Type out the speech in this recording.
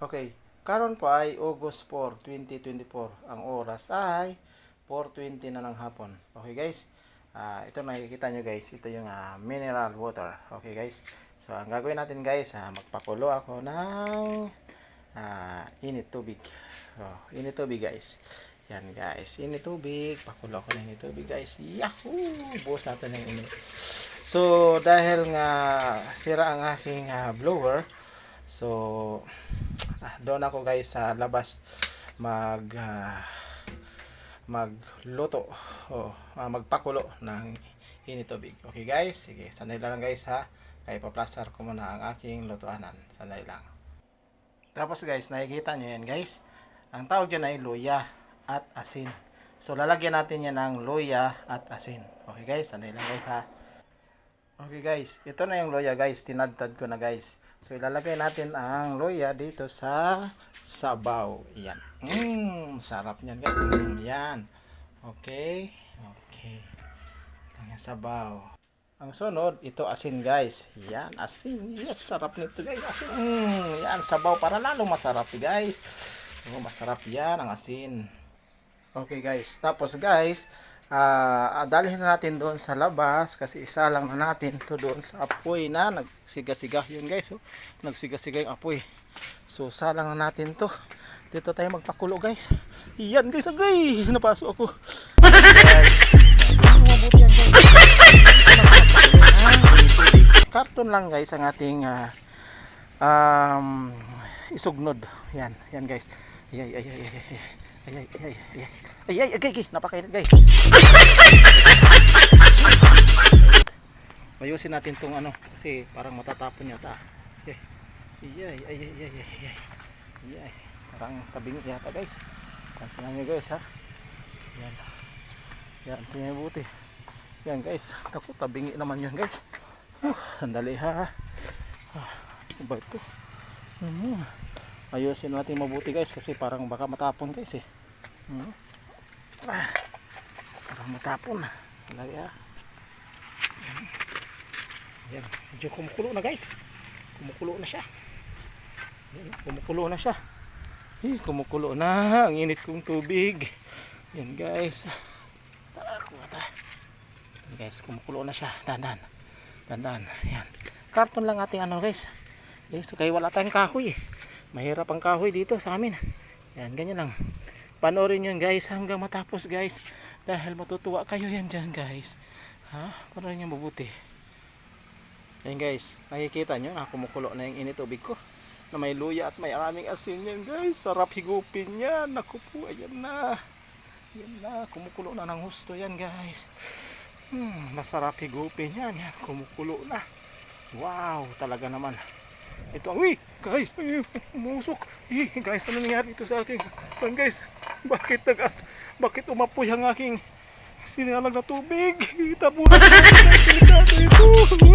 Okay, karon po ay August 4, 2024. Ang oras ay 4.20 na ng hapon. Okay guys, Ah, ito nakikita nyo guys, ito yung ah, mineral water. Okay guys, so ang gagawin natin guys, ah, magpakulo ako ng ah, init tubig. Oh, init tubig guys. Yan guys, init tubig. Pakulo ako ng init tubig guys. Yahoo! Buhos natin ng init. So, dahil nga sira ang aking ah, blower, so doon ako guys sa labas mag ah, magluto o ah, magpakulo ng init. Okay guys? Sige, sanay lang guys ha. Kaya paplaster ko muna ang aking lutuanan. Sanay lang. Tapos guys, nakikita nyo yan guys. Ang tawag dyan ay luya at asin. So lalagyan natin yan ng luya at asin. Okay guys, sanay lang guys ha. Okay guys, ito na yung loya guys, tinadtad ko na guys. So ilalagay natin ang loya dito sa sabaw. Yan. Mmm, sarap niyan guys. Mm, yan. Okay. Okay. Ang sabaw. Ang sunod, ito asin guys. Yan, asin. Yes, sarap nito guys. Asin. Mm, yan, sabaw para lalo masarap guys. Oh, masarap yan ang asin. Okay guys. Tapos guys, ah dalhin na natin doon sa labas kasi isa lang na natin to doon sa apoy na nagsiga-siga. Yun guys oh. nagsiga-siga yung apoy. So salang na natin to. Dito tayo magpakulo guys. Yan guys agay ako mabuti yan guys karton lang guys ang ating ah, um, isugnod. Yan yan guys. Ay ay ay ay ay ay, ay, ay, ay, ay, ay, ay, ay, napakainit guys. Ayusin natin tong ano kasi parang matatapon yata. Ay, ay, ay, ay, ay, ay, ay, ay. Parang tabing yata guys. Tingnan nyo guys ha. Yan. Yan, tingnan nyo buti. Yan guys. Ako, tabingi naman yun guys. Huh, sandali ha. Ah, ano ba ito? Ano mo? Ayusin natin mabuti guys kasi parang baka matapon guys eh. Hmm. ah, parang matapon. Sandali ha yan medyo kumukulo na guys. Kumukulo na siya. Yan, kumukulo na siya. Eh, kumukulo na. Ang init kong tubig. Yan guys. Tara kuha ta. Yan, guys kumukulo na siya. Dandan. Dandan. Yan karton lang ating ano guys. Eh, so wala tayong kahoy eh. Mahirap ang kahoy dito sa amin. Yan ganyan lang. Panoorin yun guys hanggang matapos guys. Dahil matutuwa kayo yan dyan guys. Ha? Panoorin nyo mabuti. Yan guys. Nakikita nyo na kumukulo na yung init tubig ko. Na may luya at may maraming asin yan guys. Sarap higupin yan. Naku po ayan na. Yan na. Kumukulo na ng husto yan guys. Hmm, masarap higupin yan. Yan kumukulo na. Wow talaga naman ito ang uy guys ay, umusok eh, guys ano nangyari ito sa akin yan guys bakit nagas bakit umapoy ang aking sinalag na tubig? Ko na delikado ito